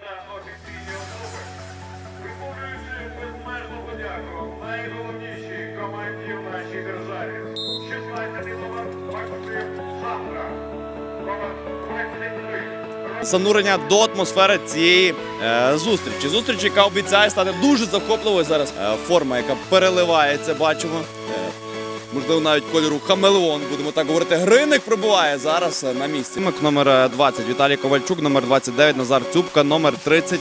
та офіційні умови. Безмежну подяку найголовнішій команді в нашій державі. 16 номер Максим Шандра. Номер 23. занурення до атмосфери цієї е, зустрічі. Зустріч, яка обіцяє стати дуже захопливою зараз. Е, форма, яка переливається, бачимо. Е, можливо, навіть кольору хамелеон, будемо так говорити. Гриник прибуває зараз е, на місці. Номер е, 20 Віталій Ковальчук, номер 29 Назар Цюбка, номер 30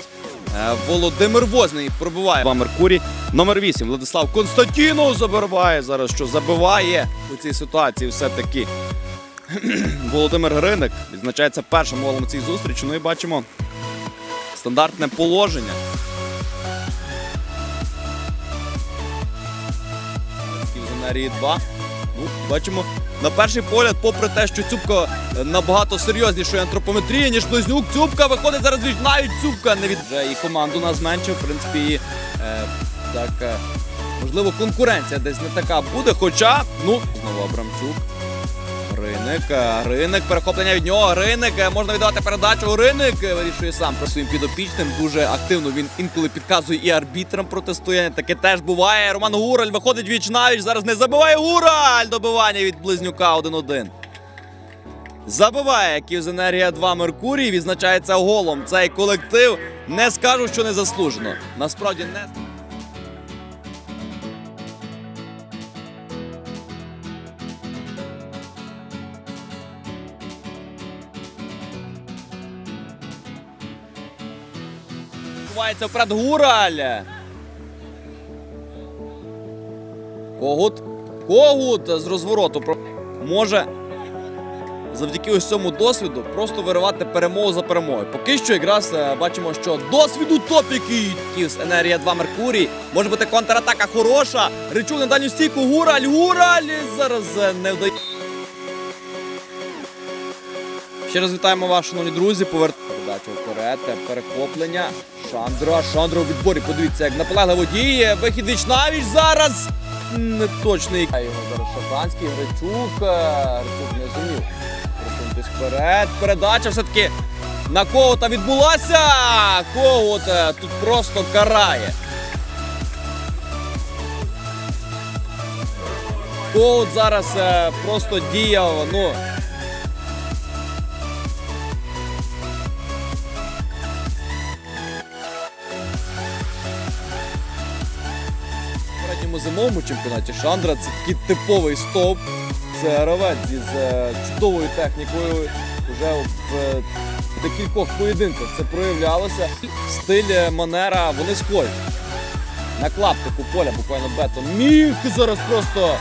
е, Володимир Возний пробиває. Два Меркурій. Номер 8 Владислав Константінов забиває зараз, що забиває у цій ситуації все-таки Володимир Гриник відзначається першим голом цій зустрічі. Ну і бачимо стандартне положення. Ківзонарії 2. Ну, бачимо, на перший погляд, попри те, що Цюбка е, набагато серйознішої антропометрії, ніж Близнюк, Цюбка виходить зараз від навіть Цюбка не від вже і команду нас менше, В принципі, і, е, так, е, можливо, конкуренція десь не така буде. Хоча, ну, знову Абрамчук. Ринок, е, ринок, перехоплення від нього. Ринок, е, можна віддавати передачу. Ринок е, вирішує сам про своїм підопічним. Дуже активно він інколи підказує і арбітрам протистояння. Таке теж буває. Роман Гураль виходить віч навіч. Зараз не забиває Гураль. Добивання від близнюка 1-1. Забиває Київзенергія 2 Меркурій. Відзначається голом. Цей колектив не скажу, що не заслужено. Насправді не. Ховається вперед Гураль. Когут. Когут з розвороту може завдяки ось цьому досвіду просто виривати перемогу за перемогою. Поки що якраз е, бачимо, що досвіду топ який Київс Енергія 2 Меркурій. Може бути контратака хороша. Ричук на дальню стійку. Гураль, Гураль! Зараз е, не вдає. Ще раз вітаємо вас, шановні друзі. Повер... Передача вперед, перехоплення. Шандро, Шандро у відборі. Подивіться, як наполегливо діє. Вихід віч навіч зараз. Неточний. Його зараз Шафранський, Гречук. Гречук не зумів. Просунутись вперед. Передача все-таки на Когута відбулася. Когут е, тут просто карає. Когут зараз е, просто діяв. Ну, В зимовому чемпіонаті Шандра це такий типовий стовп. Це гравець із е, чудовою технікою. Вже в е, декількох поєдинках це проявлялося. Стиль манера, вони схожі. На клаптику поля буквально бетон. Міг зараз просто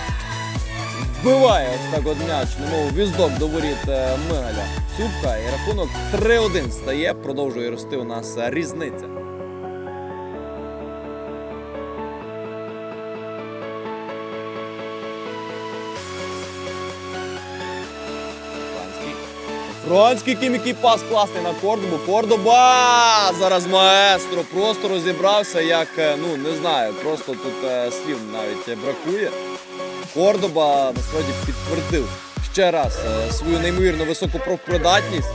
вбиває ось так от м'яч, немов віздок до воріт е, Мигаля. Цюбка і рахунок 3-1 стає. Продовжує рости у нас різниця. Франський ким пас класний на Кордобу. Кордоба! Зараз маестро просто розібрався, як, е, ну не знаю, просто тут е, слів навіть е, бракує. Кордоба насправді підтвердив ще раз е, свою неймовірно високу профпридатність.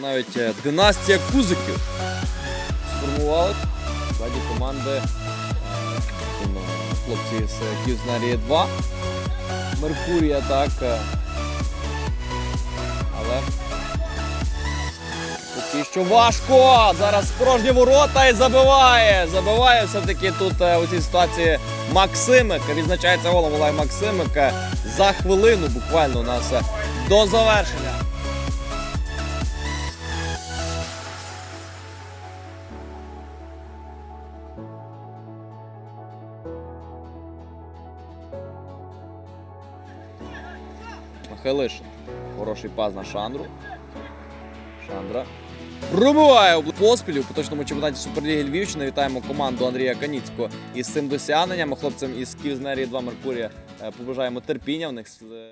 Навіть е, династія кузиків сформували в команди хлопці з Київзнарії 2. Меркурія так. Але поки що важко. Зараз порожні ворота і забиває. Забиває все-таки тут е, у цій ситуації Максимик. Відзначається голом Олег Максимик за хвилину буквально у нас е, до завершення. Михайлишин. Хороший пас на Шандру. Шандра. Пробиває об- поспіль у поточному чемпіонаті Суперліги Львівщини. Вітаємо команду Андрія Каніцького із цим досягненням. Хлопцям із Київзнерії 2 Меркурія е, побажаємо терпіння в них.